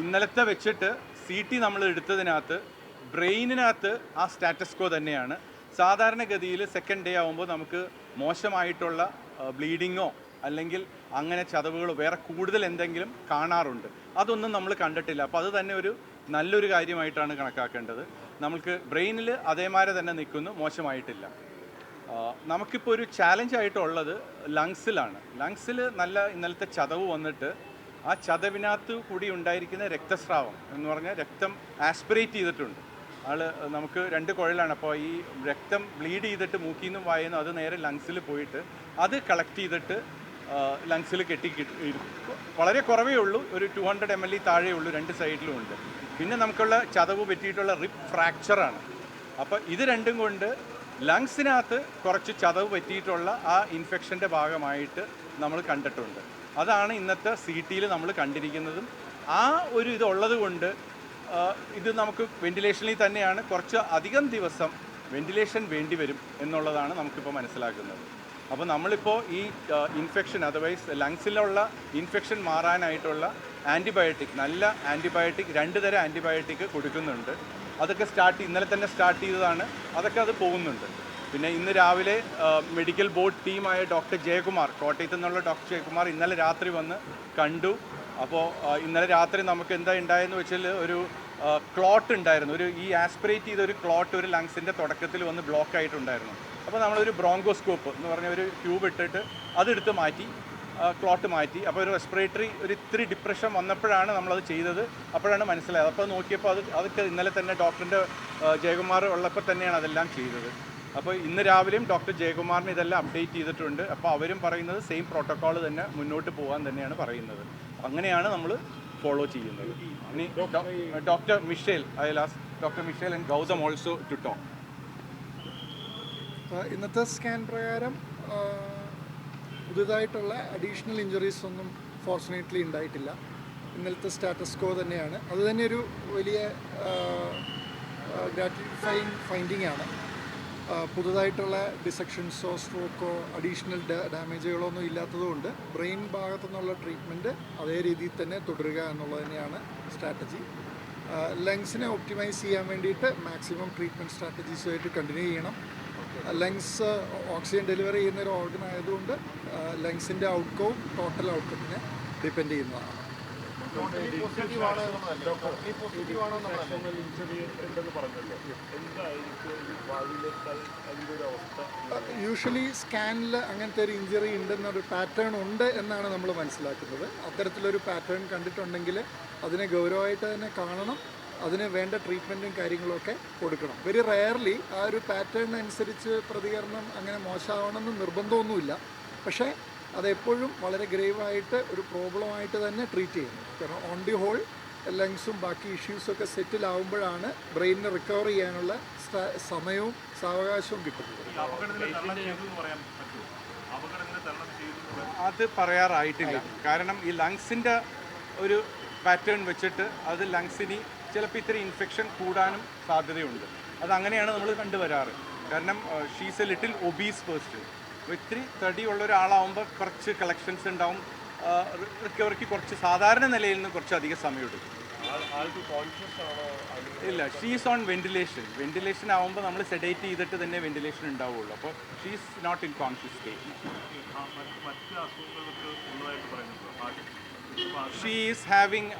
ഇന്നലത്തെ വെച്ചിട്ട് C T നമ്മൾ എടുത്തതിനകത്ത് ബ്രെയിനിനകത്ത് ആ സ്റ്റാറ്റസ്കോ തന്നെയാണ്. സാധാരണഗതിയിൽ സെക്കൻഡ് ഡേ ആകുമ്പോൾ നമുക്ക് മോശമായിട്ടുള്ള ബ്ലീഡിങ്ങോ അല്ലെങ്കിൽ അങ്ങനെ ചതവുകളോ വേറെ കൂടുതൽ എന്തെങ്കിലും കാണാറുണ്ട്. അതൊന്നും നമ്മൾ കണ്ടിട്ടില്ല. അപ്പോൾ അത് തന്നെ ഒരു നല്ലൊരു കാര്യമായിട്ടാണ് കണക്കാക്കേണ്ടത്. നമുക്ക് ബ്രെയിനിൽ അതേമാരെ തന്നെ നിൽക്കുന്നു മോശമായിട്ടില്ല. നമുക്കിപ്പോൾ ഒരു ചാലഞ്ച് ആയിട്ടുള്ളത് ലങ്സിലാണ് ലങ്സിൽ നല്ല ഇന്നലത്തെ ചതവ് വന്നിട്ട് ആ ചതവിനകത്ത് കൂടി ഉണ്ടായിരിക്കുന്ന രക്തസ്രാവം എന്ന് പറഞ്ഞാൽ രക്തം ആസ്പിറേറ്റ് ചെയ്തിട്ടുണ്ട്. ആൾ നമുക്ക് രണ്ട് കുഴലാണ്. അപ്പോൾ ഈ രക്തം ബ്ലീഡ് ചെയ്തിട്ട് മൂക്കിൽ നിന്നും വായുന്നു അത് നേരെ ലങ്സിൽ പോയിട്ട് അത് കളക്ട് ചെയ്തിട്ട് ലങ്സിൽ കിട്ടി- വളരെ കുറവേ ഉള്ളൂ. ഒരു ടു ഹൺഡ്രഡ് എം എൽ ഇ താഴെ ഉള്ളൂ രണ്ട് സൈഡിലും ഉണ്ട്. പിന്നെ നമുക്കുള്ള ചതവ് പറ്റിയിട്ടുള്ള റിപ്പ് ഫ്രാക്ചറാണ് അപ്പോൾ ഇത് രണ്ടും കൊണ്ട് ലങ്സിനകത്ത് കുറച്ച് ചതവ് പറ്റിയിട്ടുള്ള ആ ഇൻഫെക്ഷന്റെ ഭാഗമായിട്ട് നമ്മൾ കണ്ടിട്ടുണ്ട്. അതാണ് ഇന്നത്തെ സി ടിയിൽ നമ്മൾ കണ്ടിരിക്കുന്നതും. ആ ഒരു ഇതുള്ളത് കൊണ്ട് ഇത് നമുക്ക് വെന്റിലേഷനിൽ തന്നെയാണ് കുറച്ച് അധികം ദിവസം വെന്റിലേഷൻ വേണ്ടി വരും എന്നുള്ളതാണ് നമുക്കിപ്പോൾ മനസ്സിലാക്കുന്നത്. അപ്പോൾ നമ്മളിപ്പോൾ ഈ ഇൻഫെക്ഷൻ അതർവൈസ് ലങ്സിലുള്ള ഇൻഫെക്ഷൻ മാറാനായിട്ടുള്ള ആന്റിബയോട്ടിക് നല്ല ആന്റിബയോട്ടിക് രണ്ട് തരം ആന്റിബയോട്ടിക് കൊടുക്കുന്നുണ്ട്. അതൊക്കെ സ്റ്റാർട്ട് ഇന്നലെ തന്നെ സ്റ്റാർട്ട് ചെയ്തതാണ്. അതൊക്കെ അത് പോകുന്നുണ്ട്. പിന്നെ ഇന്ന് രാവിലെ മെഡിക്കൽ ബോർഡ് ടീമായ ഡോക്ടർ ജയകുമാർ കോട്ടയത്ത് നിന്നുള്ള ഡോക്ടർ ജയകുമാർ ഇന്നലെ രാത്രി വന്ന് കണ്ടു. അപ്പോൾ ഇന്നലെ രാത്രി നമുക്ക് എന്താ ഉണ്ടായെന്ന് വെച്ചാൽ ഒരു ക്ലോട്ട് ഉണ്ടായിരുന്നു ഒരു ഈ ആസ്പിറേറ്റ് ചെയ്ത ഒരു ക്ലോട്ട് ഒരു ലങ്സിന്റെ തുടക്കത്തിൽ വന്ന് ബ്ലോക്ക് ആയിട്ടുണ്ടായിരുന്നു. അപ്പോൾ നമ്മളൊരു ബ്രോങ്കോസ്കോപ്പ് എന്ന് പറഞ്ഞ ഒരു ട്യൂബ് ഇട്ടിട്ട് അതെടുത്ത് മാറ്റി ക്ലോട്ട് മാറ്റി. അപ്പോൾ ഒരു റെസ്പിറേറ്ററി ഒരു ഇത്തിരി ഡിപ്രഷൻ വന്നപ്പോഴാണ് നമ്മളത് ചെയ്തത്. അപ്പോഴാണ് മനസ്സിലായത്. അപ്പോൾ നോക്കിയപ്പോൾ അത് അതൊക്കെ ഇന്നലെ തന്നെ ഡോക്ടറിന്റെ ജയകുമാർ ഉള്ളപ്പോൾ തന്നെയാണ് അതെല്ലാം ചെയ്തത്. അപ്പോൾ ഇന്ന് രാവിലെയും ഡോക്ടർ ജയകുമാറിന് ഇതെല്ലാം അപ്ഡേറ്റ് ചെയ്തിട്ടുണ്ട്. അപ്പോൾ അവരും പറയുന്നത് സെയിം പ്രോട്ടോക്കോൾ തന്നെ മുന്നോട്ട് പോകാൻ തന്നെയാണ് പറയുന്നത്. അങ്ങനെയാണ് നമ്മൾ ഫോളോ ചെയ്യുന്നത്. ഇനി doctor Michel I last doctor Michel and Gautam also to talk ഇന്നത്തെ സ്കാൻ പ്രകാരം പുതുതായിട്ടുള്ള അഡീഷണൽ ഇഞ്ചുറീസ് ഒന്നും ഫോർച്ചുനേറ്റ്ലി ഉണ്ടായിട്ടില്ല. ഇന്നലത്തെ സ്റ്റാറ്റസ് കോ തന്നെയാണ്. അത് തന്നെ ഒരു വലിയ ഗ്രാറ്റിഫൈങ് ഫൈൻഡിങ് ആണ്. പുതുതായിട്ടുള്ള ഡിസെക്ഷൻസോ സ്ട്രോക്കോ അഡീഷണൽ ഡാമേജുകളോ ഒന്നും ഇല്ലാത്തതുകൊണ്ട് ബ്രെയിൻ ഭാഗത്തു നിന്നുള്ള ട്രീറ്റ്മെന്റ് അതേ രീതിയിൽ തന്നെ തുടരുക എന്നുള്ളത് തന്നെയാണ് സ്ട്രാറ്റജി. ലങ്സിനെ ഒപ്റ്റിമൈസ് ചെയ്യാൻ വേണ്ടിയിട്ട് മാക്സിമം ട്രീറ്റ്മെന്റ് സ്ട്രാറ്റജീസുമായിട്ട് കണ്ടിന്യൂ ചെയ്യണം. ലങ്സ് ഓക്സിജൻ ഡെലിവറി ചെയ്യുന്ന ഒരു ഓർഗൻ ആയതുകൊണ്ട് ലങ്സിന്റെ ഔട്ട്കവും ടോട്ടൽ ഔട്ട്കത്തിനെ ഡിപ്പെൻഡ് ചെയ്യുന്നതാണ്. യൂഷ്വലി സ്കാനിൽ അങ്ങനത്തെ ഒരു ഇഞ്ചറി ഉണ്ടെന്നൊരു പാറ്റേൺ ഉണ്ട് എന്നാണ് നമ്മൾ മനസ്സിലാക്കുന്നത്. അത്തരത്തിലൊരു പാറ്റേൺ കണ്ടിട്ടുണ്ടെങ്കിൽ അതിനെ ഗൗരവമായിട്ട് തന്നെ കാണണം അതിന് വേണ്ട ട്രീറ്റ്മെന്റും കാര്യങ്ങളൊക്കെ കൊടുക്കണം. വെരി റെയർലി ആ ഒരു പാറ്റേൺ അനുസരിച്ച് പ്രതികരണം അങ്ങനെ മോശമാവണമെന്ന് നിർബന്ധമൊന്നുമില്ല. പക്ഷേ അതെപ്പോഴും വളരെ ഗ്രേവായിട്ട് ഒരു പ്രോബ്ലമായിട്ട് തന്നെ ട്രീറ്റ് ചെയ്യുന്നു. കാരണം ഓൺ ദി ഹോൾ ലങ്സും ബാക്കി ഇഷ്യൂസൊക്കെ സെറ്റിൽ ആവുമ്പോഴാണ് ബ്രെയിനിന് റിക്കവർ ചെയ്യാനുള്ള സമയവും സാവകാശവും കിട്ടുന്നത്. അത് പറയാറായിട്ടില്ല. കാരണം ഈ ലങ്സിന്റെ ഒരു പാറ്റേൺ വെച്ചിട്ട് അത് ലങ്സിന് ചിലപ്പോൾ ഇത്തിരി ഇൻഫെക്ഷൻ കൂടാനും സാധ്യതയുണ്ട്. അത് അങ്ങനെയാണ് നമ്മൾ കണ്ടുവരാറ്. കാരണം she's a little obese person ഇത്തിരി തടിയുള്ള ഒരാളാവുമ്പോൾ കുറച്ച് കളക്ഷൻസ് ഉണ്ടാവും. റിക്കവറിക്ക് കുറച്ച് സാധാരണ നിലയിൽ നിന്ന് കുറച്ച് അധികം സമയമെടുക്കും. ഇല്ല ഷീസ് ഓൺ വെന്റിലേഷൻ വെന്റിലേഷൻ ആവുമ്പോൾ നമ്മൾ സെഡേറ്റ് ചെയ്തിട്ട് തന്നെ വെന്റിലേഷൻ ഉണ്ടാവുള്ളൂ. അപ്പോൾ she's not in conscious state she is having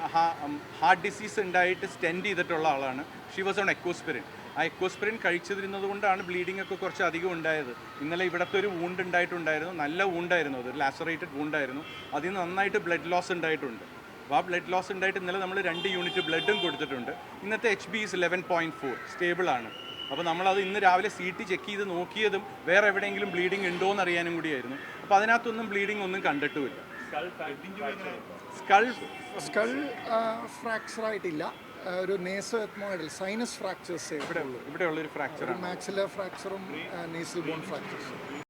heart disease ഉണ്ടായിട്ട് സ്റ്റെൻഡ് ചെയ്തിട്ടുള്ള ആളാണ്. ഷീ വാസ് ഓൺ എക്കോസ്പിരിൻ ആ എക്കോസ്പിരിൻ കഴിച്ചിരുന്നത് കൊണ്ടാണ് ബ്ലീഡിംഗ് ഒക്കെ കുറച്ച് അധികം ഉണ്ടായത്. ഇന്നലെ ഇവിടുത്തെ ഒരു വൂണ്ട് ഉണ്ടായിട്ടുണ്ടായിരുന്നു. നല്ല വൂണ്ടായിരുന്നു അത്. ലാസറേറ്റഡ് വൂണ്ടായിരുന്നു അതിൽ നിന്ന് നന്നായിട്ട് ബ്ലഡ് ലോസ് ഉണ്ടായിട്ടുണ്ട്. അപ്പോൾ ആ ബ്ലഡ് ലോസ് ഉണ്ടായിട്ട് ഇന്നലെ നമ്മൾ രണ്ട് യൂണിറ്റ് ബ്ലഡും കൊടുത്തിട്ടുണ്ട്. ഇന്നത്തെ H B is eleven point four stable ആണ്. അപ്പോൾ നമ്മളത് ഇന്ന് രാവിലെ സി ടി ചെക്ക് ചെയ്ത് നോക്കിയതും വേറെ എവിടെയെങ്കിലും ബ്ലീഡിംഗ് ഉണ്ടോ എന്ന് അറിയാനും കൂടിയായിരുന്നു. അപ്പോൾ അതിനകത്തൊന്നും ബ്ലീഡിംഗ് ഒന്നും കണ്ടിട്ടുമില്ല. സ്കൾ സ്കൾ ഫ്രാക്ചർ ആയിട്ടില്ല. ഒരു നേസോ എത്മോയിഡൽ സൈനസ് ഫ്രാക്ചേഴ്സ് ഇവിടെ ഉള്ളൂ ഇവിടെ ഉള്ളൊരു ഫ്രാക്ചർ മാക്സിലർ ഫ്രാക്ചറും നേസൽ ബോൺ ഫ്രാക്ചേഴ്സും